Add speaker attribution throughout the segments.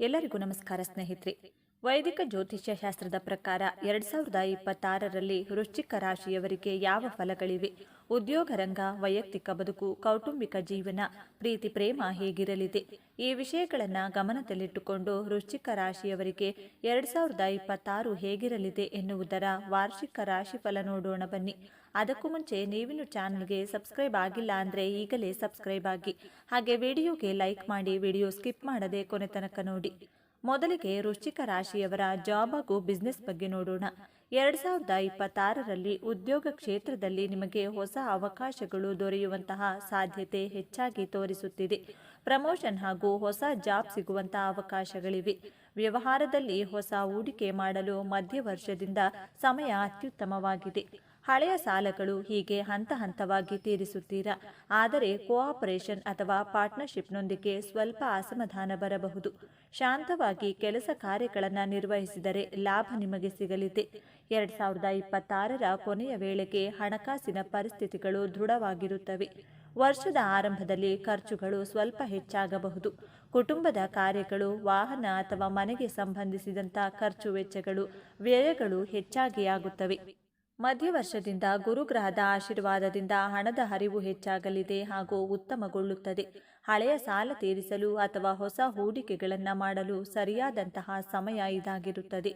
Speaker 1: ಎಲ್ಲರಿಗೂ ನಮಸ್ಕಾರ ಸ್ನೇಹಿತರೆ. ವೈದಿಕ ಜ್ಯೋತಿಷ್ಯ ಶಾಸ್ತ್ರದ ಪ್ರಕಾರ ಎರಡ್ ಸಾವಿರದ ಇಪ್ಪತ್ತಾರರಲ್ಲಿ ವೃಶ್ಚಿಕ ರಾಶಿಯವರಿಗೆ ಯಾವ ಫಲಗಳಿವೆ? ಉದ್ಯೋಗ ರಂಗ, ವೈಯಕ್ತಿಕ ಬದುಕು, ಕೌಟುಂಬಿಕ ಜೀವನ, ಪ್ರೀತಿ, ಪ್ರೇಮ ಹೇಗಿರಲಿದೆ? ಈ ವಿಷಯಗಳನ್ನು ಗಮನದಲ್ಲಿಟ್ಟುಕೊಂಡು ವೃಶ್ಚಿಕ ರಾಶಿಯವರಿಗೆ ಎರಡ್ ಸಾವಿರದ ಇಪ್ಪತ್ತಾರು ಹೇಗಿರಲಿದೆ ಎನ್ನುವುದರ ವಾರ್ಷಿಕ ರಾಶಿ ಫಲ ನೋಡೋಣ ಬನ್ನಿ. ಅದಕ್ಕೂ ಮುಂಚೆ ನೀವಿನ್ನು ಚಾನಲ್ಗೆ ಸಬ್ಸ್ಕ್ರೈಬ್ ಆಗಿಲ್ಲ ಅಂದರೆ ಈಗಲೇ ಸಬ್ಸ್ಕ್ರೈಬ್ ಆಗಿ. ಹಾಗೆ ವಿಡಿಯೋಗೆ ಲೈಕ್ ಮಾಡಿ ವಿಡಿಯೋ ಸ್ಕಿಪ್ ಮಾಡದೆ ಕೊನೆ ತನಕ ನೋಡಿ. ಮೊದಲಿಗೆ ರುಚಿಕ ರಾಶಿಯವರ ಜಾಬ್ ಹಾಗೂ ಬಿಸ್ನೆಸ್ ಬಗ್ಗೆ ನೋಡೋಣ. ಎರಡು ಸಾವಿರದ ಇಪ್ಪತ್ತಾರರಲ್ಲಿ ಉದ್ಯೋಗ ಕ್ಷೇತ್ರದಲ್ಲಿ ನಿಮಗೆ ಹೊಸ ಅವಕಾಶಗಳು ದೊರೆಯುವಂತಹ ಸಾಧ್ಯತೆ ಹೆಚ್ಚಾಗಿ ತೋರಿಸುತ್ತಿದೆ. ಪ್ರಮೋಷನ್ ಹಾಗೂ ಹೊಸ ಜಾಬ್ ಸಿಗುವಂತಹ ಅವಕಾಶಗಳಿವೆ. ವ್ಯವಹಾರದಲ್ಲಿ ಹೊಸ ಹೂಡಿಕೆ ಮಾಡಲು ಮಧ್ಯ ವರ್ಷದಿಂದ ಸಮಯ ಅತ್ಯುತ್ತಮವಾಗಿದೆ. ಹಳೆಯ ಸಾಲಗಳು ಹೀಗೆ ಹಂತ ಹಂತವಾಗಿ ತೀರಿಸುತ್ತೀರಾ? ಆದರೆ ಕೋಆಪರೇಷನ್ ಅಥವಾ ಪಾರ್ಟ್ನರ್ಶಿಪ್ನೊಂದಿಗೆ ಸ್ವಲ್ಪ ಅಸಮಾಧಾನ ಬರಬಹುದು. ಶಾಂತವಾಗಿ ಕೆಲಸ ಕಾರ್ಯಗಳನ್ನು ನಿರ್ವಹಿಸಿದರೆ ಲಾಭ ನಿಮಗೆ ಸಿಗಲಿದೆ. ಎರಡ್ ಸಾವಿರದ ಇಪ್ಪತ್ತಾರರ ಕೊನೆಯ ವೇಳೆಗೆ ಹಣಕಾಸಿನ ಪರಿಸ್ಥಿತಿಗಳು ದೃಢವಾಗಿರುತ್ತವೆ. ವರ್ಷದ ಆರಂಭದಲ್ಲಿ ಖರ್ಚುಗಳು ಸ್ವಲ್ಪ ಹೆಚ್ಚಾಗಬಹುದು. ಕುಟುಂಬದ ಕಾರ್ಯಗಳು, ವಾಹನ ಅಥವಾ ಮನೆಗೆ ಸಂಬಂಧಿಸಿದಂಥ ಖರ್ಚು ವೆಚ್ಚಗಳು, ವ್ಯಯಗಳು ಹೆಚ್ಚಾಗಿ ಆಗುತ್ತವೆ. ಮಧ್ಯವರ್ಷದಿಂದ ಗುರುಗ್ರಹದ ಆಶೀರ್ವಾದದಿಂದ ಹಣದ ಹರಿವು ಹೆಚ್ಚಾಗಲಿದೆ ಹಾಗೂ ಉತ್ತಮಗೊಳ್ಳುತ್ತದೆ. ಹಳೆಯ ಸಾಲ ತೀರಿಸಲು ಅಥವಾ ಹೊಸ ಹೂಡಿಕೆಗಳನ್ನು ಮಾಡಲು ಸರಿಯಾದಂತಹ ಸಮಯ ಇದಾಗಿರುತ್ತದೆ.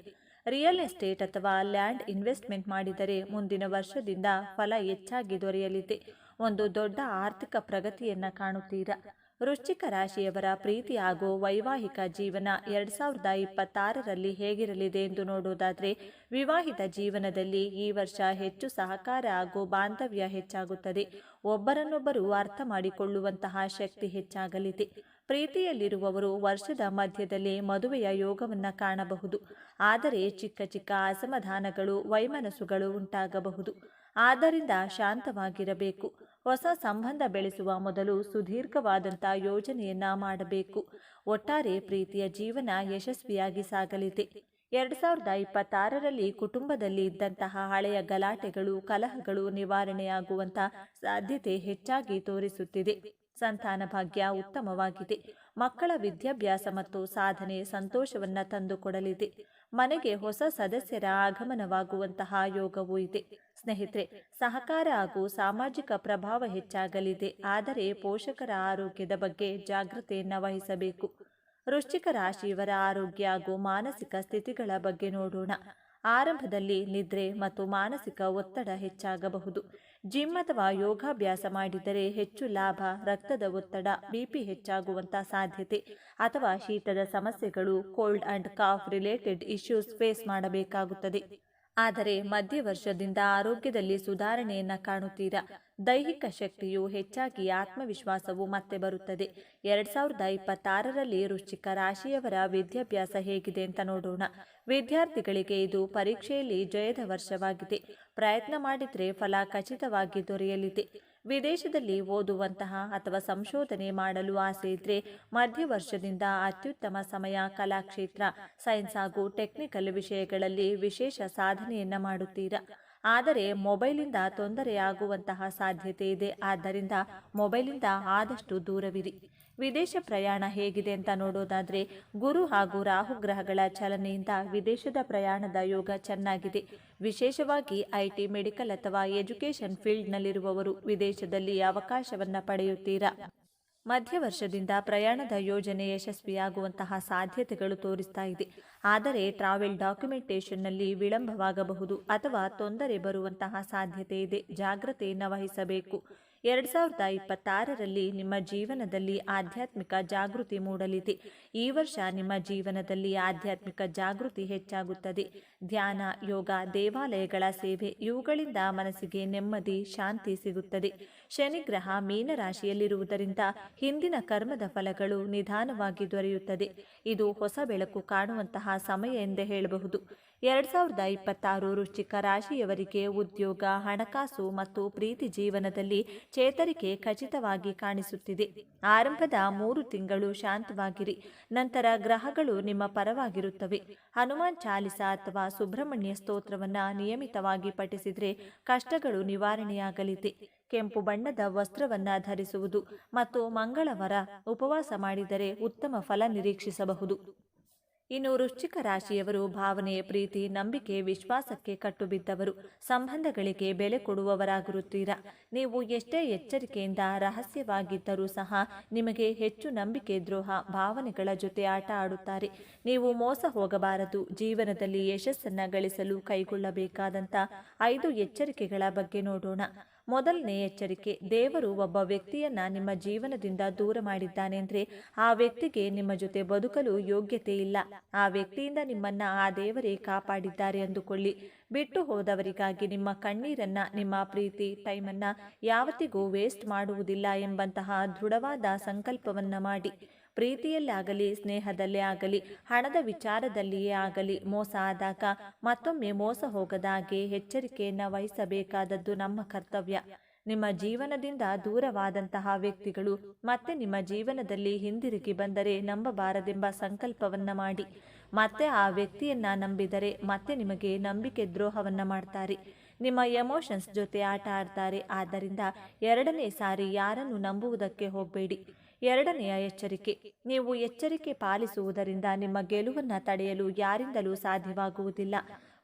Speaker 1: ರಿಯಲ್ ಎಸ್ಟೇಟ್ ಅಥವಾ ಲ್ಯಾಂಡ್ ಇನ್ವೆಸ್ಟ್ಮೆಂಟ್ ಮಾಡಿದರೆ ಮುಂದಿನ ವರ್ಷದಿಂದ ಫಲ ಹೆಚ್ಚಾಗಿ ದೊರೆಯಲಿದೆ. ಒಂದು ದೊಡ್ಡ ಆರ್ಥಿಕ ಪ್ರಗತಿಯನ್ನು ಕಾಣುತ್ತೀರಾ? ವೃಶ್ಚಿಕ ರಾಶಿಯವರ ಪ್ರೀತಿ ಹಾಗೂ ವೈವಾಹಿಕ ಜೀವನ ಎರಡ್ ಸಾವಿರದ ಇಪ್ಪತ್ತಾರರಲ್ಲಿ ಹೇಗಿರಲಿದೆ ಎಂದು ನೋಡುವುದಾದರೆ, ವಿವಾಹಿತ ಜೀವನದಲ್ಲಿ ಈ ವರ್ಷ ಹೆಚ್ಚು ಸಹಕಾರ ಹಾಗೂ ಬಾಂಧವ್ಯ ಹೆಚ್ಚಾಗುತ್ತದೆ. ಒಬ್ಬರನ್ನೊಬ್ಬರು ಅರ್ಥ ಮಾಡಿಕೊಳ್ಳುವಂತಹ ಶಕ್ತಿ ಹೆಚ್ಚಾಗಲಿದೆ. ಪ್ರೀತಿಯಲ್ಲಿರುವವರು ವರ್ಷದ ಮಧ್ಯದಲ್ಲಿ ಮದುವೆಯ ಯೋಗವನ್ನು ಕಾಣಬಹುದು. ಆದರೆ ಚಿಕ್ಕ ಚಿಕ್ಕ ಅಸಮಾಧಾನಗಳು, ವೈಮನಸ್ಸುಗಳು ಉಂಟಾಗಬಹುದು. ಆದ್ದರಿಂದ ಶಾಂತವಾಗಿರಬೇಕು. ಹೊಸ ಸಂಬಂಧ ಬೆಳೆಸುವ ಮೊದಲು ಸುದೀರ್ಘವಾದಂಥ ಯೋಜನೆಯನ್ನ ಮಾಡಬೇಕು. ಒಟ್ಟಾರೆ ಪ್ರೀತಿಯ ಜೀವನ ಯಶಸ್ವಿಯಾಗಿ ಸಾಗಲಿದೆ. ಎರಡ್ ಸಾವಿರದ ಇಪ್ಪತ್ತಾರರಲ್ಲಿ ಕುಟುಂಬದಲ್ಲಿ ಇದ್ದಂತಹ ಹಳೆಯ ಗಲಾಟೆಗಳು, ಕಲಹಗಳು ನಿವಾರಣೆಯಾಗುವಂತ ಸಾಧ್ಯತೆ ಹೆಚ್ಚಾಗಿ ತೋರಿಸುತ್ತಿದೆ. ಸಂತಾನ ಭಾಗ್ಯ ಉತ್ತಮವಾಗಿದೆ. ಮಕ್ಕಳ ವಿದ್ಯಾಭ್ಯಾಸ ಮತ್ತು ಸಾಧನೆ ಸಂತೋಷವನ್ನ ತಂದುಕೊಡಲಿದೆ. ಮನೆಗೆ ಹೊಸ ಸದಸ್ಯರ ಆಗಮನವಾಗುವಂತಹ ಯೋಗವೂ ಇದೆ. ಸ್ನೇಹಿತರೆ, ಸಹಕಾರ ಹಾಗೂ ಸಾಮಾಜಿಕ ಪ್ರಭಾವ ಹೆಚ್ಚಾಗಲಿದೆ. ಆದರೆ ಪೋಷಕರ ಆರೋಗ್ಯದ ಬಗ್ಗೆ ಜಾಗೃತೆಯನ್ನು ವಹಿಸಬೇಕು ವೃಶ್ಚಿಕ ರಾಶಿಯವರ ಆರೋಗ್ಯ ಹಾಗೂ ಮಾನಸಿಕ ಸ್ಥಿತಿಗಳ ಬಗ್ಗೆ ನೋಡೋಣ. ಆರಂಭದಲ್ಲಿ ನಿದ್ರೆ ಮತ್ತು ಮಾನಸಿಕ ಒತ್ತಡ ಹೆಚ್ಚಾಗಬಹುದು. ಜಿಮ್ ಅಥವಾ ಯೋಗಾಭ್ಯಾಸ ಮಾಡಿದರೆ ಹೆಚ್ಚು ಲಾಭ, ರಕ್ತದ ಒತ್ತಡ ಬಿಪಿ ಹೆಚ್ಚಾಗುವಂತ ಸಾಧ್ಯತೆ ಅಥವಾ ಶೀತದ ಸಮಸ್ಯೆಗಳು, cold and cough related issues face ಮಾಡಬೇಕಾಗುತ್ತದೆ. ಆದರೆ ಮಧ್ಯ ವರ್ಷದಿಂದ ಆರೋಗ್ಯದಲ್ಲಿ ಸುಧಾರಣೆಯನ್ನ ಕಾಣುತ್ತೀರಾ? ದೈಹಿಕ ಶಕ್ತಿಯು ಹೆಚ್ಚಾಗಿ ಆತ್ಮವಿಶ್ವಾಸವು ಮತ್ತೆ ಬರುತ್ತದೆ. ಎರಡ್ ಸಾವಿರದ ಇಪ್ಪತ್ತಾರರಲ್ಲಿ ರುಚಿಕ ರಾಶಿಯವರ ವಿದ್ಯಾಭ್ಯಾಸ ಹೇಗಿದೆ ಅಂತ ನೋಡೋಣ. ವಿದ್ಯಾರ್ಥಿಗಳಿಗೆ ಇದು ಪರೀಕ್ಷೆಯಲ್ಲಿ ಜಯದ ವರ್ಷವಾಗಿದೆ. ಪ್ರಯತ್ನ ಮಾಡಿದರೆ ಫಲ ಖಚಿತವಾಗಿ ದೊರೆಯಲಿದೆ. ವಿದೇಶದಲ್ಲಿ ಓದುವಂತಹ ಅಥವಾ ಸಂಶೋಧನೆ ಮಾಡಲು ಆಸೆ ಇದ್ರೆ ಮಧ್ಯ ವರ್ಷದಿಂದ ಅತ್ಯುತ್ತಮ ಸಮಯ ಕಲಾಕ್ಷೇತ್ರ, ಸೈನ್ಸ್ ಹಾಗೂ ಟೆಕ್ನಿಕಲ್ ವಿಷಯಗಳಲ್ಲಿ ವಿಶೇಷ ಸಾಧನೆಯನ್ನ ಮಾಡುತ್ತೀರಾ? ಆದರೆ ಮೊಬೈಲಿಂದ ತೊಂದರೆಯಾಗುವಂತಹ ಸಾಧ್ಯತೆ ಇದೆ. ಆದ್ದರಿಂದ ಮೊಬೈಲಿಂದ ಆದಷ್ಟು ದೂರವಿರಿ. ವಿದೇಶ ಪ್ರಯಾಣ ಹೇಗಿದೆ ಅಂತ ನೋಡೋದಾದ್ರೆ ಗುರು ಹಾಗೂ ರಾಹು ಗ್ರಹಗಳ ಚಲನೆಯಿಂದ ವಿದೇಶದ ಪ್ರಯಾಣದ ಯೋಗ ಚೆನ್ನಾಗಿದೆ. ವಿಶೇಷವಾಗಿ ಐಟಿ, ಮೆಡಿಕಲ್ ಅಥವಾ ಎಜುಕೇಷನ್ ಫೀಲ್ಡ್ನಲ್ಲಿರುವವರು ವಿದೇಶದಲ್ಲಿ ಅವಕಾಶವನ್ನು ಪಡೆಯುತ್ತೀರಾ? ಮಧ್ಯವರ್ಷದಿಂದ ಪ್ರಯಾಣದ ಯೋಜನೆ ಯಶಸ್ವಿಯಾಗುವಂತಹ ಸಾಧ್ಯತೆಗಳು ತೋರಿಸ್ತಾ ಇದೆ. ಆದರೆ ಟ್ರಾವೆಲ್ ಡಾಕ್ಯುಮೆಂಟೇಷನ್ನಲ್ಲಿ ವಿಳಂಬವಾಗಬಹುದು ಅಥವಾ ತೊಂದರೆ ಬರುವಂತಹ ಸಾಧ್ಯತೆ ಇದೆ. ಜಾಗ್ರತೆಯನ್ನು ವಹಿಸಬೇಕು ಎರಡ್ ಸಾವಿರದ ಇಪ್ಪತ್ತಾರರಲ್ಲಿ ನಿಮ್ಮ ಜೀವನದಲ್ಲಿ ಆಧ್ಯಾತ್ಮಿಕ ಜಾಗೃತಿ ಮೂಡಲಿದೆ. ಈ ವರ್ಷ ನಿಮ್ಮ ಜೀವನದಲ್ಲಿ ಆಧ್ಯಾತ್ಮಿಕ ಜಾಗೃತಿ ಹೆಚ್ಚಾಗುತ್ತದೆ. ಧ್ಯಾನ, ಯೋಗ, ದೇವಾಲಯಗಳ ಸೇವೆ ಇವುಗಳಿಂದ ಮನಸ್ಸಿಗೆ ನೆಮ್ಮದಿ, ಶಾಂತಿ ಸಿಗುತ್ತದೆ. ಶನಿಗ್ರಹ ಮೀನರಾಶಿಯಲ್ಲಿರುವುದರಿಂದ ಹಿಂದಿನ ಕರ್ಮದ ಫಲಗಳು ನಿಧಾನವಾಗಿ ದೊರೆಯುತ್ತದೆ. ಇದು ಹೊಸ ಬೆಳಕು ಕಾಣುವಂತಹ ಸಮಯ ಎಂದೇ ಹೇಳಬಹುದು. ಎರಡ್ ಸಾವಿರದ ಇಪ್ಪತ್ತಾರು ವೃಶ್ಚಿಕ ರಾಶಿಯವರಿಗೆ ಉದ್ಯೋಗ, ಹಣಕಾಸು ಮತ್ತು ಪ್ರೀತಿ ಜೀವನದಲ್ಲಿ ಚೇತರಿಕೆ ಖಚಿತವಾಗಿ ಕಾಣಿಸುತ್ತಿದೆ. ಆರಂಭದ ಮೂರು ತಿಂಗಳು ಶಾಂತವಾಗಿರಿ, ನಂತರ ಗ್ರಹಗಳು ನಿಮ್ಮ ಪರವಾಗಿರುತ್ತವೆ. ಹನುಮಾನ್ ಚಾಲಿಸ ಅಥವಾ ಸುಬ್ರಹ್ಮಣ್ಯ ಸ್ತೋತ್ರವನ್ನ ನಿಯಮಿತವಾಗಿ ಪಠಿಸಿದರೆ ಕಷ್ಟಗಳು ನಿವಾರಣೆಯಾಗಲಿದೆ. ಕೆಂಪು ಬಣ್ಣದ ವಸ್ತ್ರವನ್ನ ಧರಿಸುವುದು ಮತ್ತು ಮಂಗಳವಾರ ಉಪವಾಸ ಮಾಡಿದರೆ ಉತ್ತಮ ಫಲ ನಿರೀಕ್ಷಿಸಬಹುದು. ಇನ್ನು ವೃಶ್ಚಿಕ ರಾಶಿಯವರು ಭಾವನೆ ಪ್ರೀತಿ, ನಂಬಿಕೆ, ವಿಶ್ವಾಸಕ್ಕೆ ಕಟ್ಟುಬಿದ್ದವರು, ಸಂಬಂಧಗಳಿಗೆ ಬೆಲೆ ಕೊಡುವವರಾಗಿರುತ್ತೀರಾ? ನೀವು ಎಷ್ಟೇ ಎಚ್ಚರಿಕೆಯಿಂದ ರಹಸ್ಯವಾಗಿದ್ದರೂ ಸಹ ನಿಮಗೆ ಹೆಚ್ಚು ನಂಬಿಕೆ, ದ್ರೋಹ, ಭಾವನೆಗಳ ಜೊತೆ ಆಟ ಆಡುತ್ತಾರೆ. ನೀವು ಮೋಸ ಹೋಗಬಾರದು, ಜೀವನದಲ್ಲಿ ಯಶಸ್ಸನ್ನ ಗಳಿಸಲು ಕೈಗೊಳ್ಳಬೇಕಾದಂಥ ಐದು ಎಚ್ಚರಿಕೆಗಳ ಬಗ್ಗೆ ನೋಡೋಣ. ಮೊದಲನೇ ಎಚ್ಚರಿಕೆ, ದೇವರು ಒಬ್ಬ ವ್ಯಕ್ತಿಯನ್ನ ನಿಮ್ಮ ಜೀವನದಿಂದ ದೂರ ಮಾಡಿದ್ದಾನೆ ಅಂದ್ರೆ ಆ ವ್ಯಕ್ತಿಗೆ ನಿಮ್ಮ ಜೊತೆ ಬದುಕಲು ಯೋಗ್ಯತೆ ಇಲ್ಲ. ಆ ವ್ಯಕ್ತಿಯಿಂದ ನಿಮ್ಮನ್ನ ಆ ದೇವರೇ ಕಾಪಾಡಿದ್ದಾರೆ ಅಂದುಕೊಳ್ಳಿ. ಬಿಟ್ಟು ಹೋದವರಿಗಾಗಿ ನಿಮ್ಮ ಕಣ್ಣೀರನ್ನ, ನಿಮ್ಮ ಪ್ರೀತಿ ಟೈಮನ್ನ ಯಾವತ್ತಿಗೂ ವೇಸ್ಟ್ ಮಾಡುವುದಿಲ್ಲ ಎಂಬಂತಹ ದೃಢವಾದ ಸಂಕಲ್ಪವನ್ನ ಮಾಡಿ. ಪ್ರೀತಿಯಲ್ಲೇ ಆಗಲಿ ಸ್ನೇಹದಲ್ಲೇ ಆಗಲಿ, ಹಣದ ವಿಚಾರದಲ್ಲಿಯೇ ಆಗಲಿ ಮೋಸ ಆದಾಗ ಮತ್ತೊಮ್ಮೆ ಮೋಸ ಹೋಗದಾಗೆ ಎಚ್ಚರಿಕೆಯನ್ನು ವಹಿಸಬೇಕಾದದ್ದು ನಮ್ಮ ಕರ್ತವ್ಯ. ನಿಮ್ಮ ಜೀವನದಿಂದ ದೂರವಾದಂತಹ ವ್ಯಕ್ತಿಗಳು ಮತ್ತೆ ನಿಮ್ಮ ಜೀವನದಲ್ಲಿ ಹಿಂದಿರುಗಿ ಬಂದರೆ ನಂಬಬಾರದೆಂಬ ಸಂಕಲ್ಪವನ್ನ ಮಾಡಿ. ಮತ್ತೆ ಆ ವ್ಯಕ್ತಿಯನ್ನ ನಂಬಿದರೆ ಮತ್ತೆ ನಿಮಗೆ ನಂಬಿಕೆ ದ್ರೋಹವನ್ನ ಮಾಡ್ತಾರೆ. ನಿಮ್ಮ ಎಮೋಷನ್ಸ್ ಜೊತೆ ಆಟ ಆಡ್ತಾರೆ. ಆದ್ದರಿಂದ ಎರಡನೇ ಸಾರಿ ಯಾರನ್ನು ನಂಬುವುದಕ್ಕೆ ಹೋಗಬೇಡಿ. ಎರಡನೆಯ ಎಚ್ಚರಿಕೆ. ನೀವು ಎಚ್ಚರಿಕೆ ಪಾಲಿಸುವುದರಿಂದ ನಿಮ್ಮ ಗೆಲುವನ್ನು ತಡೆಯಲು ಯಾರಿಂದಲೂ ಸಾಧ್ಯವಾಗುವುದಿಲ್ಲ.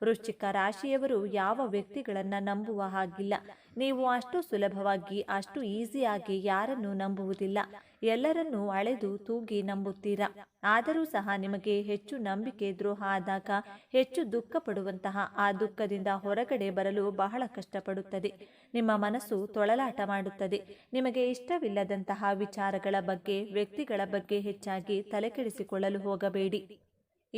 Speaker 1: ವೃಶ್ಚಿಕ ರಾಶಿಯವರು ಯಾವ ವ್ಯಕ್ತಿಗಳನ್ನು ನಂಬುವ ಹಾಗಿಲ್ಲ. ನೀವು ಅಷ್ಟು ಸುಲಭವಾಗಿ, ಅಷ್ಟು ಈಸಿಯಾಗಿ ಯಾರನ್ನು ನಂಬುವುದಿಲ್ಲ. ಎಲ್ಲರನ್ನೂ ಅಳೆದು ತೂಗಿ ನಂಬುತ್ತೀರಾ? ಆದರೂ ಸಹ ನಿಮಗೆ ಹೆಚ್ಚು ನಂಬಿಕೆ ದ್ರೋಹ ಆದಾಗ ಹೆಚ್ಚು ದುಃಖ ಪಡುವಂತಹ ಆ ದುಃಖದಿಂದ ಹೊರಗಡೆ ಬರಲು ಬಹಳ ಕಷ್ಟಪಡುತ್ತದೆ. ನಿಮ್ಮ ಮನಸ್ಸು ತೊಳಲಾಟ ಮಾಡುತ್ತದೆ. ನಿಮಗೆ ಇಷ್ಟವಿಲ್ಲದಂತಹ ವಿಚಾರಗಳ ಬಗ್ಗೆ, ವ್ಯಕ್ತಿಗಳ ಬಗ್ಗೆ ಹೆಚ್ಚಾಗಿ ತಲೆಕೆಡಿಸಿಕೊಳ್ಳಲು ಹೋಗಬೇಡಿ.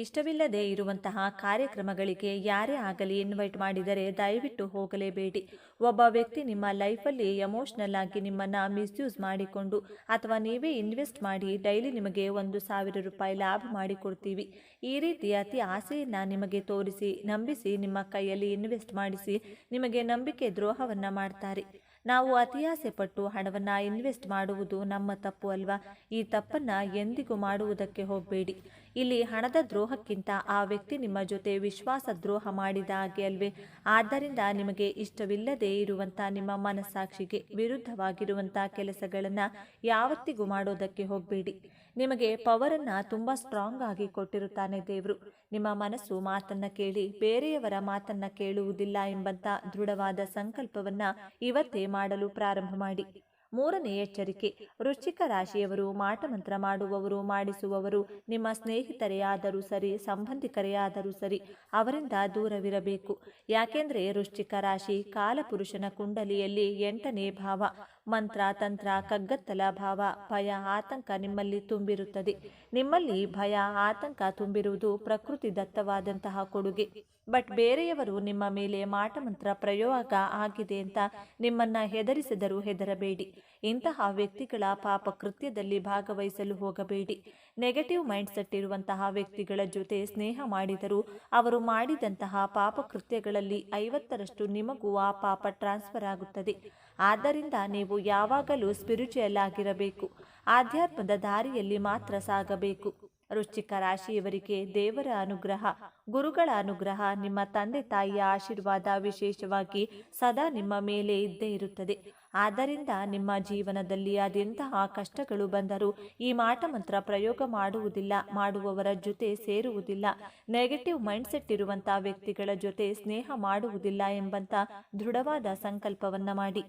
Speaker 1: ಇಷ್ಟವಿಲ್ಲದೆ ಇರುವಂತಹ ಕಾರ್ಯಕ್ರಮಗಳಿಗೆ ಯಾರೇ ಆಗಲಿ ಇನ್ವೈಟ್ ಮಾಡಿದರೆ ದಯವಿಟ್ಟು ಹೋಗಲೇಬೇಡಿ. ಒಬ್ಬ ವ್ಯಕ್ತಿ ನಿಮ್ಮ ಲೈಫಲ್ಲಿ ಎಮೋಷ್ನಲ್ ಆಗಿ ನಿಮ್ಮನ್ನು ಮಿಸ್ಯೂಸ್ ಮಾಡಿಕೊಂಡು ಅಥವಾ ನೀವೇ ಇನ್ವೆಸ್ಟ್ ಮಾಡಿ ಡೈಲಿ ನಿಮಗೆ ಒಂದು ಸಾವಿರ ರೂಪಾಯಿ ಲಾಭ ಮಾಡಿಕೊಡ್ತೀವಿ. ಈ ರೀತಿ ಅತಿ ಆಸೆಯನ್ನು ನಿಮಗೆ ತೋರಿಸಿ, ನಂಬಿಸಿ, ನಿಮ್ಮ ಕೈಯಲ್ಲಿ ಇನ್ವೆಸ್ಟ್ ಮಾಡಿಸಿ ನಿಮಗೆ ನಂಬಿಕೆ ದ್ರೋಹವನ್ನು ಮಾಡ್ತಾರೆ. ನಾವು ಅತಿಯಾಸೆ ಪಟ್ಟು ಹಣವನ್ನು ಇನ್ವೆಸ್ಟ್ ಮಾಡುವುದು ನಮ್ಮ ತಪ್ಪು ಅಲ್ವಾ? ಈ ತಪ್ಪನ್ನು ಎಂದಿಗೂ ಮಾಡುವುದಕ್ಕೆ ಹೋಗಬೇಡಿ. ಇಲ್ಲಿ ಹಣದ ದ್ರೋಹಕ್ಕಿಂತ ಆ ವ್ಯಕ್ತಿ ನಿಮ್ಮ ಜೊತೆ ವಿಶ್ವಾಸ ದ್ರೋಹ ಮಾಡಿದ ಹಾಗೆ ಅಲ್ವೇ? ಆದ್ದರಿಂದ ನಿಮಗೆ ಇಷ್ಟವಿಲ್ಲದೆ ಇರುವಂಥ ನಿಮ್ಮ ಮನಸ್ಸಾಕ್ಷಿಗೆ ವಿರುದ್ಧವಾಗಿರುವಂಥ ಕೆಲಸಗಳನ್ನು ಯಾವತ್ತಿಗೂ ಮಾಡೋದಕ್ಕೆ ಹೋಗಬೇಡಿ. ನಿಮಗೆ ಪವರನ್ನ ತುಂಬ ಸ್ಟ್ರಾಂಗ್ ಆಗಿ ಕೊಟ್ಟಿರುತ್ತಾನೆ ದೇವರು. ನಿಮ್ಮ ಮನಸ್ಸು ಮಾತನ್ನ ಕೇಳಿ, ಬೇರೆಯವರ ಮಾತನ್ನ ಕೇಳುವುದಿಲ್ಲ ಎಂಬಂತ ದೃಢವಾದ ಸಂಕಲ್ಪವನ್ನ ಇವತ್ತೇ ಮಾಡಲು ಪ್ರಾರಂಭ ಮಾಡಿ. ಮೂರನೇ ಎಚ್ಚರಿಕೆ, ವೃಶ್ಚಿಕ ರಾಶಿಯವರು ಮಾಟಮಂತ್ರ ಮಾಡುವವರು, ಮಾಡಿಸುವವರು, ನಿಮ್ಮ ಸ್ನೇಹಿತರೇ ಆದರೂ ಸರಿ ಸಂಬಂಧಿಕರೇ ಆದರೂ ಸರಿ, ಅವರಿಂದ ದೂರವಿರಬೇಕು. ಯಾಕೆಂದರೆ ವೃಶ್ಚಿಕ ರಾಶಿ ಕಾಲಪುರುಷನ ಕುಂಡಲಿಯಲ್ಲಿ ಎಂಟನೇ ಭಾವ. ಮಂತ್ರ ತಂತ್ರ ಕಗ್ಗತ್ತಲ ಭಾವ, ಭಯ, ಆತಂಕ ನಿಮ್ಮಲ್ಲಿ ತುಂಬಿರುತ್ತದೆ. ನಿಮ್ಮಲ್ಲಿ ಭಯ, ಆತಂಕ ತುಂಬಿರುವುದು ಪ್ರಕೃತಿ ದತ್ತವಾದಂತಹ ಕೊಡುಗೆ. ಬಟ್ ಬೇರೆಯವರು ನಿಮ್ಮ ಮೇಲೆ ಮಾಟಮಂತ್ರ ಪ್ರಯೋಗ ಆಗಿದೆ ಅಂತ ನಿಮ್ಮನ್ನ ಹೆದರಿಸಿದರೂ ಹೆದರಬೇಡಿ. ಇಂತಹ ವ್ಯಕ್ತಿಗಳ ಪಾಪ ಕೃತ್ಯದಲ್ಲಿ ಭಾಗವಹಿಸಲು ಹೋಗಬೇಡಿ. ನೆಗೆಟಿವ್ ಮೈಂಡ್ ಸೆಟ್ ಇರುವಂತಹ ವ್ಯಕ್ತಿಗಳ ಜೊತೆ ಸ್ನೇಹ ಮಾಡಿದರೂ ಅವರು ಮಾಡಿದಂತಹ ಪಾಪ ಕೃತ್ಯಗಳಲ್ಲಿ ಐವತ್ತರಷ್ಟು ನಿಮಗೂ ಆ ಪಾಪ ಟ್ರಾನ್ಸ್ಫರ್ ಆಗುತ್ತದೆ. ಆದ್ದರಿಂದ ನೀವು ಯಾವಾಗಲೂ ಸ್ಪಿರಿಚುಯಲ್ ಆಗಿರಬೇಕು. ಆಧ್ಯಾತ್ಮದ ದಾರಿಯಲ್ಲಿ ಮಾತ್ರ ಸಾಗಬೇಕು. ವೃಶ್ಚಿಕ ರಾಶಿಯವರಿಗೆ ದೇವರ ಅನುಗ್ರಹ, ಗುರುಗಳ ಅನುಗ್ರಹ, ನಿಮ್ಮ ತಂದೆ ತಾಯಿಯ ಆಶೀರ್ವಾದ ವಿಶೇಷವಾಗಿ ಸದಾ ನಿಮ್ಮ ಮೇಲೆ ಇದ್ದೇ ಇರುತ್ತದೆ. ಆದ್ದರಿಂದ ನಿಮ್ಮ ಜೀವನದಲ್ಲಿ ಅದೆಂತಹ ಕಷ್ಟಗಳು ಬಂದರೂ ಈ ಮಾಟ ಮಂತ್ರ ಪ್ರಯೋಗ ಮಾಡುವುದಿಲ್ಲ, ಮಾಡುವವರ ಜೊತೆ ಸೇರುವುದಿಲ್ಲ. ನೆಗೆಟಿವ್ ಮೈಂಡ್ಸೆಟ್ ಇರುವಂತಹ ವ್ಯಕ್ತಿಗಳ ಜೊತೆ ಸ್ನೇಹ ಮಾಡುವುದಿಲ್ಲ ಎಂಬಂತ ದೃಢವಾದ ಸಂಕಲ್ಪವನ್ನ ಮಾಡಿ.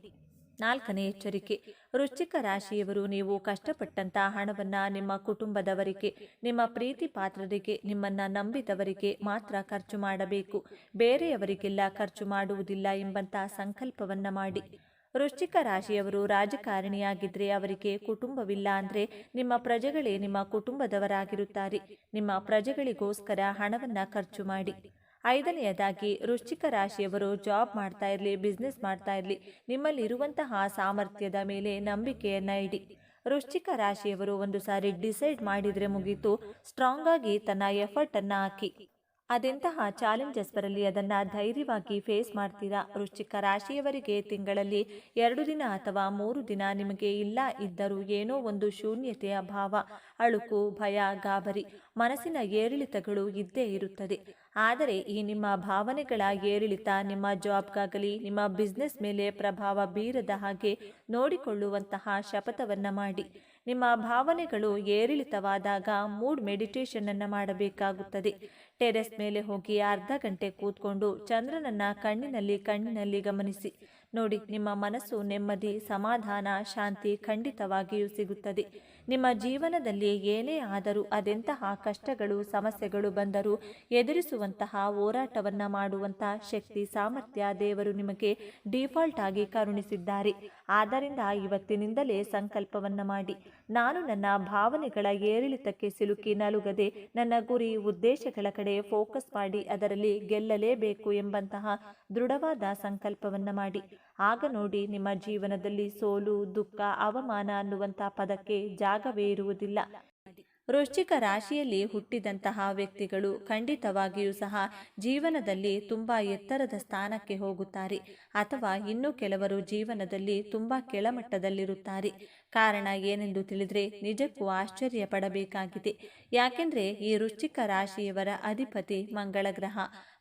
Speaker 1: ನಾಲ್ಕನೇ ಎಚ್ಚರಿಕೆ, ವೃಶ್ಚಿಕ ರಾಶಿಯವರು ನೀವು ಕಷ್ಟಪಟ್ಟಂತ ಹಣವನ್ನ ನಿಮ್ಮ ಕುಟುಂಬದವರಿಗೆ, ನಿಮ್ಮ ಪ್ರೀತಿ ಪಾತ್ರರಿಗೆ, ನಿಮ್ಮನ್ನ ನಂಬಿದವರಿಗೆ ಮಾತ್ರ ಖರ್ಚು ಮಾಡಬೇಕು. ಬೇರೆಯವರಿಗೆಲ್ಲ ಖರ್ಚು ಮಾಡುವುದಿಲ್ಲ ಎಂಬಂತ ಸಂಕಲ್ಪವನ್ನ ಮಾಡಿ. ವೃಶ್ಚಿಕ ರಾಶಿಯವರು ರಾಜಕಾರಣಿಯಾಗಿದ್ರೆ ಅವರಿಗೆ ಕುಟುಂಬವಿಲ್ಲ ಅಂದ್ರೆ ನಿಮ್ಮ ಪ್ರಜೆಗಳೇ ನಿಮ್ಮ ಕುಟುಂಬದವರಾಗಿರುತ್ತಾರೆ. ನಿಮ್ಮ ಪ್ರಜೆಗಳಿಗೋಸ್ಕರ ಹಣವನ್ನ ಖರ್ಚು ಮಾಡಿ. ಐದನೆಯದಾಗಿ, ವೃಶ್ಚಿಕ ರಾಶಿಯವರು ಜಾಬ್ ಮಾಡ್ತಾ ಇರಲಿ, ಬಿಸ್ನೆಸ್ ಮಾಡ್ತಾ ಇರಲಿ, ನಿಮ್ಮಲ್ಲಿರುವಂತಹ ಸಾಮರ್ಥ್ಯದ ಮೇಲೆ ನಂಬಿಕೆಯನ್ನ ಇಡಿ. ವೃಶ್ಚಿಕ ರಾಶಿಯವರು ಒಂದು ಸಾರಿ ಡಿಸೈಡ್ ಮಾಡಿದರೆ ಮುಗೀತು, ಸ್ಟ್ರಾಂಗ್ ಆಗಿ ತನ್ನ ಎಫರ್ಟ್ ಅನ್ನ ಹಾಕಿ. ಅದೆಂತಹ ಚಾಲೆಂಜಸ್ ಬರಲಿ ಅದನ್ನ ಧೈರ್ಯವಾಗಿ ಫೇಸ್ ಮಾಡ್ತೀರಾ? ವೃಶ್ಚಿಕ ರಾಶಿಯವರಿಗೆ ತಿಂಗಳಲ್ಲಿ ಎರಡು ದಿನ ಅಥವಾ ಮೂರು ದಿನ ನಿಮಗೆ ಇಲ್ಲ ಇದ್ದರೂ ಏನೋ ಒಂದು ಶೂನ್ಯತೆಯ ಭಾವ, ಅಳುಕು, ಭಯ, ಗಾಬರಿ, ಮನಸ್ಸಿನ ಏರಿಳಿತಗಳು ಇದ್ದೇ ಇರುತ್ತದೆ. ಆದರೆ ಈ ನಿಮ್ಮ ಭಾವನೆಗಳ ಏರಿಳಿತ ನಿಮ್ಮ ಜಾಬ್ಗಾಗಲಿ, ನಿಮ್ಮ ಬಿಸ್ನೆಸ್ ಮೇಲೆ ಪ್ರಭಾವ ಬೀರದ ಹಾಗೆ ನೋಡಿಕೊಳ್ಳುವಂತಹ ಶಪಥವನ್ನ ಮಾಡಿ. ನಿಮ್ಮ ಭಾವನೆಗಳು ಏರಿಳಿತವಾದಾಗ ಮೂಡ್ ಮೆಡಿಟೇಷನನ್ನು ಮಾಡಬೇಕಾಗುತ್ತದೆ. ಟೆರೆಸ್ ಮೇಲೆ ಹೋಗಿ ಅರ್ಧ ಗಂಟೆ ಕೂತ್ಕೊಂಡು ಚಂದ್ರನನ್ನ ಕಣ್ಣಿನಲ್ಲಿ ಕಣ್ಣಿನಲ್ಲಿ ಗಮನಿಸಿ. ನೋಡಿ, ನಿಮ್ಮ ಮನಸ್ಸು ನೆಮ್ಮದಿ, ಸಮಾಧಾನ, ಶಾಂತಿ ಖಂಡಿತವಾಗಿಯೂ ಸಿಗುತ್ತದೆ. ನಿಮ್ಮ ಜೀವನದಲ್ಲಿ ಏನೇ ಆದರೂ ಅದೆಂತಹ ಕಷ್ಟಗಳು, ಸಮಸ್ಯೆಗಳು ಬಂದರೂ ಎದುರಿಸುವಂತಹ ಹೋರಾಟವನ್ನು ಮಾಡುವಂತಹ ಶಕ್ತಿ, ಸಾಮರ್ಥ್ಯ ದೇವರು ನಿಮಗೆ ಡಿಫಾಲ್ಟ್ ಆಗಿ ಕರುಣಿಸಿದ್ದಾರೆ. ಆದ್ದರಿಂದ ಇವತ್ತಿನಿಂದಲೇ ಸಂಕಲ್ಪವನ್ನು ಮಾಡಿ. ನಾನು ನನ್ನ ಭಾವನೆಗಳ ಏರಿಳಿತಕ್ಕೆ ಸಿಲುಕಿ ನಲುಗದೆ ನನ್ನ ಗುರಿ ಉದ್ದೇಶಗಳ ಕಡೆ ಫೋಕಸ್ ಮಾಡಿ ಅದರಲ್ಲಿ ಗೆಲ್ಲಲೇಬೇಕು ಎಂಬಂತಹ ದೃಢವಾದ ಸಂಕಲ್ಪವನ್ನು ಮಾಡಿ. ಆಗ ನೋಡಿ ನಿಮ್ಮ ಜೀವನದಲ್ಲಿ ಸೋಲು, ದುಃಖ, ಅವಮಾನ ಅನ್ನುವಂಥ ಪದಕ್ಕೆ ಜಾಗವೇ ಇರುವುದಿಲ್ಲ. ವೃಶ್ಚಿಕ ರಾಶಿಯಲ್ಲಿ ಹುಟ್ಟಿದಂತಹ ವ್ಯಕ್ತಿಗಳು ಖಂಡಿತವಾಗಿಯೂ ಸಹ ಜೀವನದಲ್ಲಿ ತುಂಬ ಎತ್ತರದ ಸ್ಥಾನಕ್ಕೆ ಹೋಗುತ್ತಾರೆ ಅಥವಾ ಇನ್ನು ಕೆಲವರು ಜೀವನದಲ್ಲಿ ತುಂಬ ಕೆಳಮಟ್ಟದಲ್ಲಿರುತ್ತಾರೆ. ಕಾರಣ ಏನೆಂದು ತಿಳಿದರೆ ನಿಜಕ್ಕೂ ಆಶ್ಚರ್ಯ ಪಡಬೇಕಾಗಿದೆ ಯಾಕೆಂದರೆ ಈ ವೃಶ್ಚಿಕ ರಾಶಿಯವರ ಅಧಿಪತಿ ಮಂಗಳ ಗ್ರಹ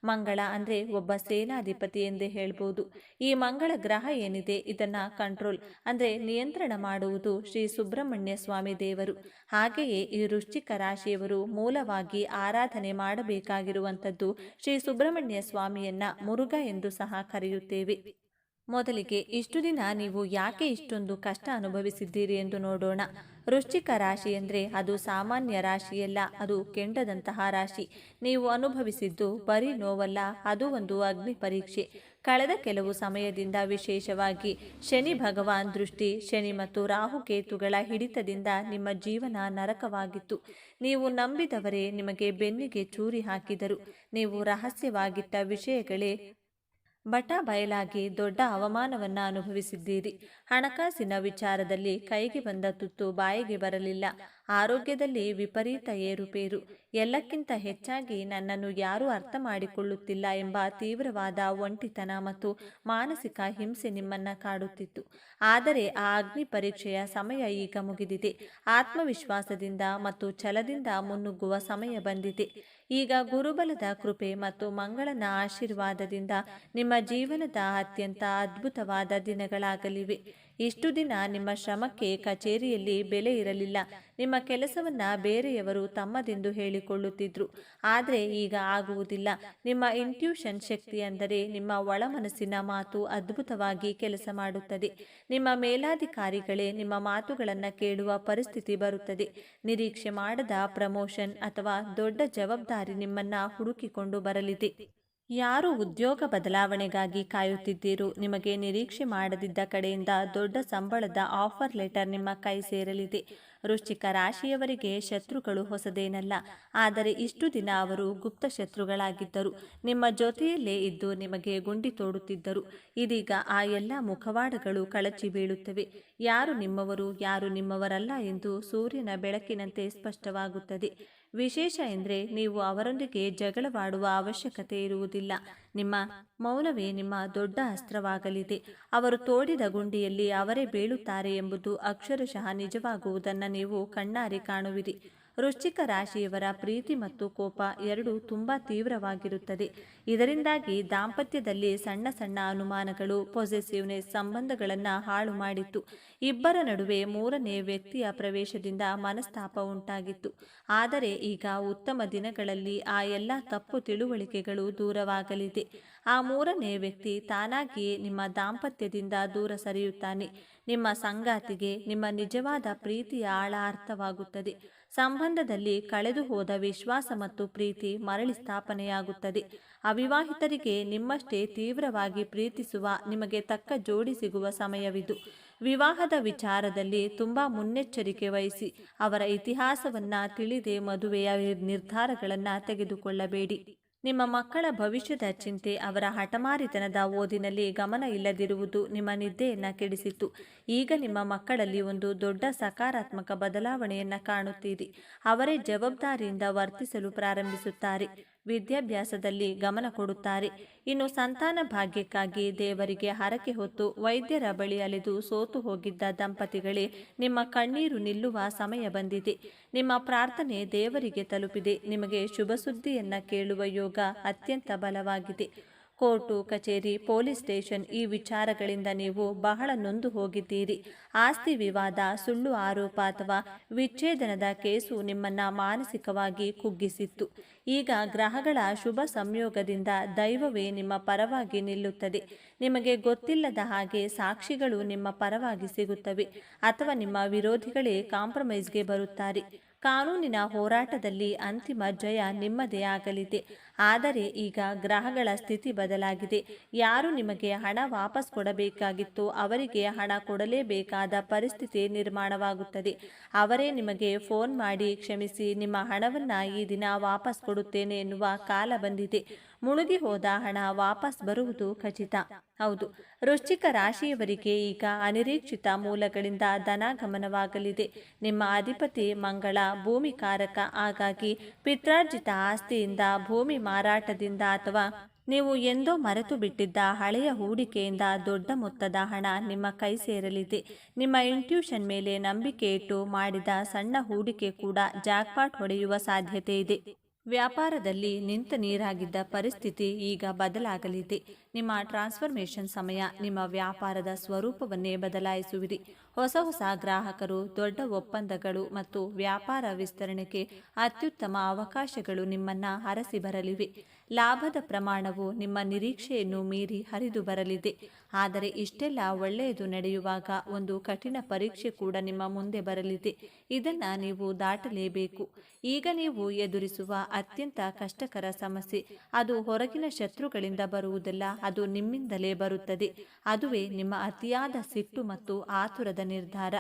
Speaker 1: ಮಂಗಳ ಅಂದ್ರೆ ಒಬ್ಬ ಸೇನಾಧಿಪತಿ ಎಂದೇ ಹೇಳ್ಬೋದು. ಈ ಮಂಗಳ ಗ್ರಹ ಏನಿದೆ ಇದನ್ನ ಕಂಟ್ರೋಲ್ ಅಂದ್ರೆ ನಿಯಂತ್ರಣ ಮಾಡುವುದು ಶ್ರೀ ಸುಬ್ರಹ್ಮಣ್ಯ ಸ್ವಾಮಿ ದೇವರು. ಹಾಗೆಯೇ ಈ ವೃಶ್ಚಿಕ ರಾಶಿಯವರು ಮೂಲವಾಗಿ ಆರಾಧನೆ ಮಾಡಬೇಕಾಗಿರುವಂಥದ್ದು ಶ್ರೀ ಸುಬ್ರಹ್ಮಣ್ಯ ಸ್ವಾಮಿಯನ್ನ ಮುರುಘ ಎಂದು ಸಹ ಕರೆಯುತ್ತೇವೆ. ಮೊದಲಿಗೆ ಇಷ್ಟು ದಿನ ನೀವು ಯಾಕೆ ಇಷ್ಟೊಂದು ಕಷ್ಟ ಅನುಭವಿಸಿದ್ದೀರಿ ಎಂದು ನೋಡೋಣ. ವೃಶ್ಚಿಕ ರಾಶಿ ಎಂದರೆ ಅದು ಸಾಮಾನ್ಯ ರಾಶಿಯಲ್ಲ, ಅದು ಕೆಂಡದಂತಹ ರಾಶಿ. ನೀವು ಅನುಭವಿಸಿದ್ದು ಬರೀ ನೋವಲ್ಲ, ಅದು ಒಂದು ಅಗ್ನಿ ಪರೀಕ್ಷೆ. ಕಳೆದ ಕೆಲವು ಸಮಯದಿಂದ ವಿಶೇಷವಾಗಿ ಶನಿ ಭಗವಾನ್ ದೃಷ್ಟಿ, ಶನಿ ಮತ್ತು ರಾಹುಕೇತುಗಳ ಹಿಡಿತದಿಂದ ನಿಮ್ಮ ಜೀವನ ನರಕವಾಗಿತ್ತು. ನೀವು ನಂಬಿದವರೇ ನಿಮಗೆ ಬೆನ್ನಿಗೆ ಚೂರಿ ಹಾಕಿದರು. ನೀವು ರಹಸ್ಯವಾಗಿಟ್ಟ ವಿಷಯಗಳೇ ಬಟ ಬಯಲಾಗಿ ದೊಡ್ಡ ಅವಮಾನವನ್ನ ಅನುಭವಿಸಿದ್ದೀರಿ. ಹಣಕಾಸಿನ ವಿಚಾರದಲ್ಲಿ ಕೈಗೆ ಬಂದ ತುತ್ತು ಬಾಯಿಗೆ ಬರಲಿಲ್ಲ. ಆರೋಗ್ಯದಲ್ಲಿ ವಿಪರೀತ ಏರುಪೇರು. ಎಲ್ಲಕ್ಕಿಂತ ಹೆಚ್ಚಾಗಿ ನನ್ನನ್ನು ಯಾರೂ ಅರ್ಥ ಮಾಡಿಕೊಳ್ಳುತ್ತಿಲ್ಲ ಎಂಬ ತೀವ್ರವಾದ ಒಂಟಿತನ ಮತ್ತು ಮಾನಸಿಕ ಹಿಂಸೆ ನಿಮ್ಮನ್ನ ಕಾಡುತ್ತಿತ್ತು. ಆದರೆ ಆ ಅಗ್ನಿ ಪರೀಕ್ಷೆಯ ಸಮಯ ಈಗ ಮುಗಿದಿದೆ. ಆತ್ಮವಿಶ್ವಾಸದಿಂದ ಮತ್ತು ಛಲದಿಂದ ಮುನ್ನುಗ್ಗುವ ಸಮಯ ಬಂದಿದೆ. ಈಗ ಗುರುಬಲದ ಕೃಪೆ ಮತ್ತು ಮಂಗಳನ ಆಶೀರ್ವಾದದಿಂದ ನಿಮ್ಮ ಜೀವನದ ಅತ್ಯಂತ ಅದ್ಭುತವಾದ ದಿನಗಳಾಗಲಿವೆ. ಇಷ್ಟು ದಿನ ನಿಮ್ಮ ಶ್ರಮಕ್ಕೆ ಕಚೇರಿಯಲ್ಲಿ ಬೆಲೆ ಇರಲಿಲ್ಲ. ನಿಮ್ಮ ಕೆಲಸವನ್ನ ಬೇರೆಯವರು ತಮ್ಮದೆಂದು ಹೇಳಿಕೊಳ್ಳುತ್ತಿದ್ರು. ಆದರೆ ಈಗ ಆಗುವುದಿಲ್ಲ. ನಿಮ್ಮ ಇಂಟ್ಯೂಷನ್ ಶಕ್ತಿ ಅಂದರೆ ನಿಮ್ಮ ಒಳಮನಸ್ಸಿನ ಮಾತು ಅದ್ಭುತವಾಗಿ ಕೆಲಸ ಮಾಡುತ್ತದೆ. ನಿಮ್ಮ ಮೇಲಾಧಿಕಾರಿಗಳೇ ನಿಮ್ಮ ಮಾತುಗಳನ್ನು ಕೇಳುವ ಪರಿಸ್ಥಿತಿ ಬರುತ್ತದೆ. ನಿರೀಕ್ಷೆ ಮಾಡದ ಪ್ರಮೋಷನ್ ಅಥವಾ ದೊಡ್ಡ ಜವಾಬ್ದಾರಿ ನಿಮ್ಮನ್ನ ಹುಡುಕಿಕೊಂಡು ಬರಲಿದೆ. ಯಾರು ಉದ್ಯೋಗ ಬದಲಾವಣೆಗಾಗಿ ಕಾಯುತ್ತಿದ್ದೀರೋ, ನಿಮಗೆ ನಿರೀಕ್ಷೆ ಮಾಡದಿದ್ದ ಕಡೆಯಿಂದ ದೊಡ್ಡ ಸಂಬಳದ ಆಫರ್ ಲೆಟರ್ ನಿಮ್ಮ ಕೈ ಸೇರಲಿದೆ. ವೃಶ್ಚಿಕ ರಾಶಿಯವರಿಗೆ ಶತ್ರುಗಳು ಹೊಸದೇನಲ್ಲ, ಆದರೆ ಇಷ್ಟು ದಿನ ಅವರು ಗುಪ್ತ ಶತ್ರುಗಳಾಗಿದ್ದರು. ನಿಮ್ಮ ಜೊತೆಯಲ್ಲೇ ಇದ್ದು ನಿಮಗೆ ಗುಂಡಿ ತೋಡುತ್ತಿದ್ದರು. ಇದೀಗ ಆ ಎಲ್ಲ ಮುಖವಾಡಗಳು ಕಳಚಿ ಬೀಳುತ್ತವೆ. ಯಾರು ನಿಮ್ಮವರು, ಯಾರು ನಿಮ್ಮವರಲ್ಲ ಎಂದು ಸೂರ್ಯನ ಬೆಳಕಿನಂತೆ ಸ್ಪಷ್ಟವಾಗುತ್ತದೆ. ವಿಶೇಷ ಎಂದರೆ ನೀವು ಅವರೊಂದಿಗೆ ಜಗಳವಾಡುವ ಅವಶ್ಯಕತೆ ಇರುವುದಿಲ್ಲ. ನಿಮ್ಮ ಮೌನವೇ ನಿಮ್ಮ ದೊಡ್ಡ ಅಸ್ತ್ರವಾಗಲಿದೆ. ಅವರು ತೋಡಿದ ಗುಂಡಿಯಲ್ಲಿ ಅವರೇ ಬೀಳುತ್ತಾರೆ ಎಂಬುದು ಅಕ್ಷರಶಃ ನಿಜವಾಗುವುದನ್ನು ನೀವು ಕಣ್ಣಾರೆ ಕಾಣುವಿರಿ. ವೃಶ್ಚಿಕ ರಾಶಿಯವರ ಪ್ರೀತಿ ಮತ್ತು ಕೋಪ ಎರಡೂ ತುಂಬ ತೀವ್ರವಾಗಿರುತ್ತದೆ. ಇದರಿಂದಾಗಿ ದಾಂಪತ್ಯದಲ್ಲಿ ಸಣ್ಣ ಸಣ್ಣ ಅನುಮಾನಗಳು ಪೊಸೆಸಿವ್ನೆಸ್ ಸಂಬಂಧಗಳನ್ನು ಹಾಳು ಮಾಡಿತ್ತು. ಇಬ್ಬರ ನಡುವೆ ಮೂರನೇ ವ್ಯಕ್ತಿಯ ಪ್ರವೇಶದಿಂದ ಮನಸ್ತಾಪ ಉಂಟಾಗಿತ್ತು. ಆದರೆ ಈಗ ಉತ್ತಮ ದಿನಗಳಲ್ಲಿ ಆ ಎಲ್ಲ ತಪ್ಪು ತಿಳುವಳಿಕೆಗಳು ದೂರವಾಗಲಿದೆ. ಆ ಮೂರನೇ ವ್ಯಕ್ತಿ ತಾನಾಗಿಯೇ ನಿಮ್ಮ ದಾಂಪತ್ಯದಿಂದ ದೂರ ಸರಿಯುತ್ತಾನೆ. ನಿಮ್ಮ ಸಂಗಾತಿಗೆ ನಿಮ್ಮ ನಿಜವಾದ ಪ್ರೀತಿಯ ಆಳ ಅರ್ಥವಾಗುತ್ತದೆ ಸಂಬಂಧದಲ್ಲಿ ಕಳೆದು ಹೋದ ವಿಶ್ವಾಸ ಮತ್ತು ಪ್ರೀತಿ ಮರಳಿ ಸ್ಥಾಪನೆಯಾಗುತ್ತದೆ. ಅವಿವಾಹಿತರಿಗೆ ನಿಮ್ಮಷ್ಟೇ ತೀವ್ರವಾಗಿ ಪ್ರೀತಿಸುವ ನಿಮಗೆ ತಕ್ಕ ಜೋಡಿ ಸಿಗುವ ಸಮಯವಿದು. ವಿವಾಹದ ವಿಚಾರದಲ್ಲಿ ತುಂಬ ಮುನ್ನೆಚ್ಚರಿಕೆ ವಹಿಸಿ, ಅವರ ಇತಿಹಾಸವನ್ನ ತಿಳಿದೇ ಮದುವೆಯ ನಿರ್ಧಾರಗಳನ್ನು ತೆಗೆದುಕೊಳ್ಳಬೇಡಿ. ನಿಮ್ಮ ಮಕ್ಕಳ ಭವಿಷ್ಯದ ಚಿಂತೆ, ಅವರ ಹಠಮಾರಿತನದ ಓದಿನಲ್ಲಿ ಗಮನ ಇಲ್ಲದಿರುವುದು ನಿಮ್ಮ ನಿದ್ದೆಯನ್ನು ಕೆಡಿಸಿತ್ತು ಈಗ ನಿಮ್ಮ ಮಕ್ಕಳಲ್ಲಿ ಒಂದು ದೊಡ್ಡ ಸಕಾರಾತ್ಮಕ ಬದಲಾವಣೆಯನ್ನು ಕಾಣುತ್ತೀರಿ. ಅವರೇ ಜವಾಬ್ದಾರಿಯಿಂದ ವರ್ತಿಸಲು ಪ್ರಾರಂಭಿಸುತ್ತಾರೆ. ವಿದ್ಯಾಭ್ಯಾಸದಲ್ಲಿ ಗಮನ ಕೊಡುತ್ತಾರೆ. ಇನ್ನು ಸಂತಾನ ಭಾಗ್ಯಕ್ಕಾಗಿ ದೇವರಿಗೆ ಹರಕೆ ಹೊತ್ತು ವೈದ್ಯರ ಬಳಿ ಅಲೆದು ಸೋತು ಹೋಗಿದ್ದ ದಂಪತಿಗಳೇ, ನಿಮ್ಮ ಕಣ್ಣೀರು ನಿಲ್ಲುವ ಸಮಯ ಬಂದಿದೆ. ನಿಮ್ಮ ಪ್ರಾರ್ಥನೆ ದೇವರಿಗೆ ತಲುಪಿದೆ. ನಿಮಗೆ ಶುಭ ಸುದ್ದಿಯನ್ನ ಕೇಳುವ ಯೋಗ ಅತ್ಯಂತ ಬಲವಾಗಿದೆ. ಕೋರ್ಟು, ಕಚೇರಿ, ಪೊಲೀಸ್ ಸ್ಟೇಷನ್ ಈ ವಿಚಾರಗಳಿಂದ ನೀವು ಬಹಳ ನೊಂದು ಹೋಗಿದ್ದೀರಿ. ಆಸ್ತಿ ವಿವಾದ, ಸುಳ್ಳು ಆರೋಪ ಅಥವಾ ವಿಚ್ಛೇದನದ ಕೇಸು ನಿಮ್ಮನ್ನ ಮಾನಸಿಕವಾಗಿ ಕುಗ್ಗಿಸಿತ್ತು. ಈಗ ಗ್ರಹಗಳ ಶುಭ ಸಂಯೋಗದಿಂದ ದೈವವೇ ನಿಮ್ಮ ಪರವಾಗಿ ನಿಲ್ಲುತ್ತದೆ. ನಿಮಗೆ ಗೊತ್ತಿಲ್ಲದ ಹಾಗೆ ಸಾಕ್ಷಿಗಳು ನಿಮ್ಮ ಪರವಾಗಿ ಸಿಗುತ್ತವೆ ಅಥವಾ ನಿಮ್ಮ ವಿರೋಧಿಗಳೇ ಕಾಂಪ್ರಮೈಸ್ಗೆ ಬರುತ್ತಾರೆ. ಕಾನೂನಿನ ಹೋರಾಟದಲ್ಲಿ ಅಂತಿಮ ಜಯ ನಿಮ್ಮದೇ ಆಗಲಿದೆ. ಆದರೆ ಈಗ ಗ್ರಹಗಳ ಸ್ಥಿತಿ ಬದಲಾಗಿದೆ. ಯಾರು ನಿಮಗೆ ಹಣ ವಾಪಸ್ ಕೊಡಬೇಕಾಗಿತ್ತು ಅವರಿಗೆ ಹಣ ಕೊಡಲೇಬೇಕಾದ ಪರಿಸ್ಥಿತಿ ನಿರ್ಮಾಣವಾಗುತ್ತದೆ. ಅವರೇ ನಿಮಗೆ ಫೋನ್ ಮಾಡಿ ಕ್ಷಮಿಸಿ, ನಿಮ್ಮ ಹಣವನ್ನು ಈ ದಿನ ವಾಪಸ್ ಕೊಡುತ್ತೇನೆ ಎನ್ನುವ ಕಾಲ ಬಂದಿದೆ. ಮುಳುಗಿ ಹೋದ ಹಣ ವಾಪಸ್ ಬರುವುದು ಖಚಿತ. ಹೌದು, ವೃಶ್ಚಿಕ ರಾಶಿಯವರಿಗೆ ಈಗ ಅನಿರೀಕ್ಷಿತ ಮೂಲಗಳಿಂದ ಧನ ಗಮನವಾಗಲಿದೆ ನಿಮ್ಮ ಅಧಿಪತಿ ಮಂಗಳ ಭೂಮಿ ಕಾರಕ ಹಾಗಾಗಿ ಪಿತ್ರಾರ್ಜಿತ ಆಸ್ತಿಯಿಂದ, ಭೂಮಿ ಮಾರಾಟದಿಂದ ಅಥವಾ ನೀವು ಎಂದೋ ಮರೆತು ಬಿಟ್ಟಿದ್ದ ಹಳೆಯ ಹೂಡಿಕೆಯಿಂದ ದೊಡ್ಡ ಮೊತ್ತದ ಹಣ ನಿಮ್ಮ ಕೈ ಸೇರಲಿದೆ. ನಿಮ್ಮ ಇಂಟ್ಯೂಷನ್ ಮೇಲೆ ನಂಬಿಕೆ ಇಟ್ಟು ಮಾಡಿದ ಸಣ್ಣ ಹೂಡಿಕೆ ಕೂಡ ಜಾಕ್ಪಾಟ್ ಹೊಡೆಯುವ ಸಾಧ್ಯತೆ ಇದೆ. ವ್ಯಾಪಾರದಲ್ಲಿ ನಿಂತ ನೀರಾಗಿದ್ದ ಪರಿಸ್ಥಿತಿ ಈಗ ಬದಲಾಗಲಿದೆ. ನಿಮ್ಮ ಟ್ರಾನ್ಸ್ಫರ್ಮೇಷನ್ ಸಮಯ ನಿಮ್ಮ ವ್ಯಾಪಾರದ ಸ್ವರೂಪವನ್ನೇ ಬದಲಾಯಿಸುವಿರಿ. ಹೊಸ ಹೊಸ ಗ್ರಾಹಕರು, ದೊಡ್ಡ ಒಪ್ಪಂದಗಳು ಮತ್ತು ವ್ಯಾಪಾರ ವಿಸ್ತರಣೆಗೆ ಅತ್ಯುತ್ತಮ ಅವಕಾಶಗಳು ನಿಮ್ಮನ್ನ ಹರಸಿ ಬರಲಿವೆ. ಲಾಭದ ಪ್ರಮಾಣವು ನಿಮ್ಮ ನಿರೀಕ್ಷೆಯನ್ನು ಮೀರಿ ಹರಿದು ಬರಲಿದೆ. ಆದರೆ ಇಷ್ಟೆಲ್ಲ ಒಳ್ಳೆಯದು ನಡೆಯುವಾಗ ಒಂದು ಕಠಿಣ ಪರೀಕ್ಷೆ ಕೂಡ ನಿಮ್ಮ ಮುಂದೆ ಬರಲಿದೆ. ಇದನ್ನ ನೀವು ದಾಟಲೇಬೇಕು. ಈಗ ನೀವು ಎದುರಿಸುವ ಅತ್ಯಂತ ಕಷ್ಟಕರ ಸಮಸ್ಯೆ. ಅದು ಹೊರಗಿನ ಶತ್ರುಗಳಿಂದ ಬರುವುದಲ್ಲ ಅದು ನಿಮ್ಮಿಂದಲೇ ಬರುತ್ತದೆ. ಅದುವೇ ನಿಮ್ಮ ಅತಿಯಾದ ಸಿಟ್ಟು ಮತ್ತು ಆತುರದ ನಿರ್ಧಾರ.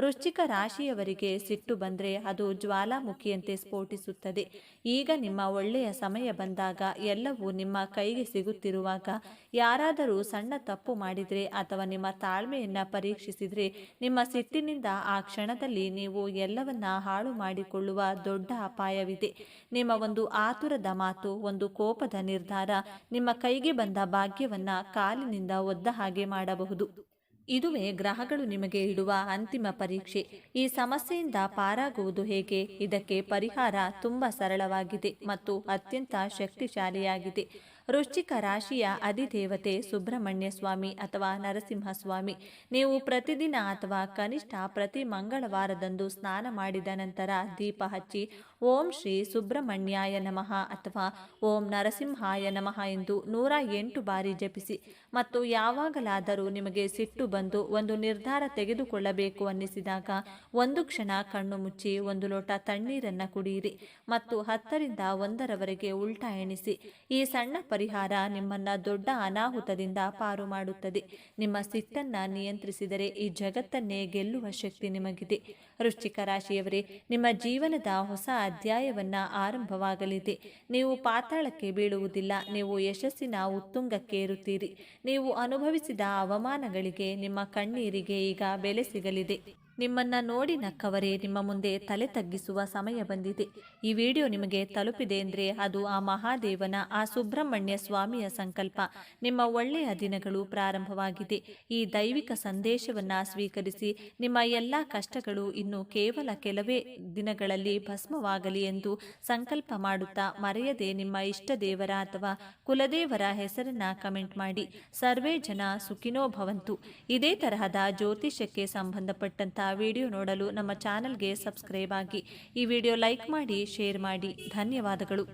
Speaker 1: ವೃಶ್ಚಿಕ ರಾಶಿಯವರಿಗೆ ಸಿಟ್ಟು ಬಂದರೆ ಅದು ಜ್ವಾಲಾಮುಖಿಯಂತೆ ಸ್ಫೋಟಿಸುತ್ತದೆ. ಈಗ ನಿಮ್ಮ ಒಳ್ಳೆಯ ಸಮಯ ಬಂದಾಗ ಎಲ್ಲವೂ ನಿಮ್ಮ ಕೈಗೆ ಸಿಗುತ್ತಿರುವಾಗ ಯಾರಾದರೂ ಸಣ್ಣ ತಪ್ಪು ಮಾಡಿದರೆ ಅಥವಾ ನಿಮ್ಮ ತಾಳ್ಮೆಯನ್ನು ಪರೀಕ್ಷಿಸಿದರೆ ನಿಮ್ಮ ಸಿಟ್ಟಿನಿಂದ ಆ ಕ್ಷಣದಲ್ಲಿ ನೀವು ಎಲ್ಲವನ್ನ ಹಾಳು ಮಾಡಿಕೊಳ್ಳುವ ದೊಡ್ಡ ಅಪಾಯವಿದೆ. ನಿಮ್ಮ ಒಂದು ಆತುರದ ಮಾತು, ಒಂದು ಕೋಪದ ನಿರ್ಧಾರ ನಿಮ್ಮ ಕೈಗೆ ಬಂದ ಭಾಗ್ಯವನ್ನ ಕಾಲಿನಿಂದ ಒದ್ದ ಹಾಗೆ ಮಾಡಬಹುದು. ಇದುವೇ ಗ್ರಹಗಳು ನಿಮಗೆ ಇಡುವ ಅಂತಿಮ ಪರೀಕ್ಷೆ. ಈ ಸಮಸ್ಯೆಯಿಂದ ಪಾರಾಗುವುದು ಹೇಗೆ? ಇದಕ್ಕೆ ಪರಿಹಾರ ತುಂಬ ಸರಳವಾಗಿದೆ ಮತ್ತು ಅತ್ಯಂತ ಶಕ್ತಿಶಾಲಿಯಾಗಿದೆ. ವೃಶ್ಚಿಕ ರಾಶಿಯ ಅಧಿದೇವತೆ ಸುಬ್ರಹ್ಮಣ್ಯ ಸ್ವಾಮಿ ಅಥವಾ ನರಸಿಂಹಸ್ವಾಮಿ, ನೀವು ಪ್ರತಿದಿನ ಅಥವಾ ಕನಿಷ್ಠ ಪ್ರತಿ ಮಂಗಳವಾರದಂದು ಸ್ನಾನ ಮಾಡಿದ ನಂತರ ದೀಪ ಹಚ್ಚಿ ಓಂ ಶ್ರೀ ಸುಬ್ರಹ್ಮಣ್ಯಾಯ ನಮಃ ಅಥವಾ ಓಂ ನರಸಿಂಹಾಯ ನಮಃ ಎಂದು ನೂರ ಎಂಟು ಬಾರಿ ಜಪಿಸಿ ಮತ್ತು ಯಾವಾಗಲಾದರೂ ನಿಮಗೆ ಸಿಟ್ಟು ಬಂದು ಒಂದು ನಿರ್ಧಾರ ತೆಗೆದುಕೊಳ್ಳಬೇಕು ಅನ್ನಿಸಿದಾಗ ಒಂದು ಕ್ಷಣ ಕಣ್ಣು ಮುಚ್ಚಿ ಒಂದು ಲೋಟ ತಣ್ಣೀರನ್ನು ಕುಡಿಯಿರಿ ಮತ್ತು ಹತ್ತರಿಂದ ಒಂದರವರೆಗೆ ಉಲ್ಟಾ ಎಣಿಸಿ ಈ ಸಣ್ಣ ಪರಿಹಾರ ನಿಮ್ಮನ್ನು ದೊಡ್ಡ ಅನಾಹುತದಿಂದ ಪಾರು ಮಾಡುತ್ತದೆ. ನಿಮ್ಮ ಸಿಟ್ಟನ್ನು ನಿಯಂತ್ರಿಸಿದರೆ ಈ ಜಗತ್ತನ್ನೇ ಗೆಲ್ಲುವ ಶಕ್ತಿ ನಿಮಗಿದೆ. ವೃಶ್ಚಿಕ ರಾಶಿಯವರೇ, ನಿಮ್ಮ ಜೀವನದ ಹೊಸ ಅಧ್ಯಾಯವನ್ನ ಆರಂಭವಾಗಲಿದೆ. ನೀವು ಪಾತಾಳಕ್ಕೆ ಬೀಳುವುದಿಲ್ಲ. ನೀವು ಯಶಸ್ಸಿನ ಉತ್ತುಂಗಕ್ಕೆ ಏರುತ್ತೀರಿ ನೀವು ಅನುಭವಿಸಿದ ಅವಮಾನಗಳಿಗೆ ನಿಮ್ಮ ಕಣ್ಣೀರಿಗೆ ಈಗ ಬೆಲೆ ಸಿಗಲಿದೆ. ನಿಮ್ಮನ್ನ ನೋಡಿ ನಕ್ಕವರೇ, ನಿಮ್ಮ ಮುಂದೆ ತಲೆ ತಗ್ಗಿಸುವ ಸಮಯ ಬಂದಿದೆ. ಈ ವಿಡಿಯೋ ನಿಮಗೆ ತಲುಪಿದೆ ಅಂದರೆ ಅದು ಆ ಮಹಾದೇವನ, ಆ ಸುಬ್ರಹ್ಮಣ್ಯ ಸ್ವಾಮಿಯ ಸಂಕಲ್ಪ. ನಿಮ್ಮ ಒಳ್ಳೆಯ ದಿನಗಳು ಪ್ರಾರಂಭವಾಗಿದೆ. ಈ ದೈವಿಕ ಸಂದೇಶವನ್ನ ಸ್ವೀಕರಿಸಿ ನಿಮ್ಮ ಎಲ್ಲ ಕಷ್ಟಗಳು ಇನ್ನು ಕೇವಲ ಕೆಲವೇ ದಿನಗಳಲ್ಲಿ ಭಸ್ಮವಾಗಲಿ ಎಂದು ಸಂಕಲ್ಪ ಮಾಡುತ್ತಾ ಮರೆಯದೆ ನಿಮ್ಮ ಇಷ್ಟ ದೇವರ ಅಥವಾ ಕುಲದೇವರ ಹೆಸರನ್ನ ಕಮೆಂಟ್ ಮಾಡಿ. ಸರ್ವೇ ಜನ ಸುಖಿನೋ ಭವಂತು. ಇದೇ ತರಹದ ಜ್ಯೋತಿಷ್ಯಕ್ಕೆ ಸಂಬಂಧಪಟ್ಟಂತ ವಿಡಿಯೋ ನೋಡಲು ನಮ್ಮ ಚಾನಲ್ಗೆ ಸಬ್ಸ್ಕ್ರೈಬ್ ಆಗಿ ಈ ವಿಡಿಯೋ ಲೈಕ್ ಮಾಡಿ ಶೇರ್ ಮಾಡಿ. ಧನ್ಯವಾದಗಳು.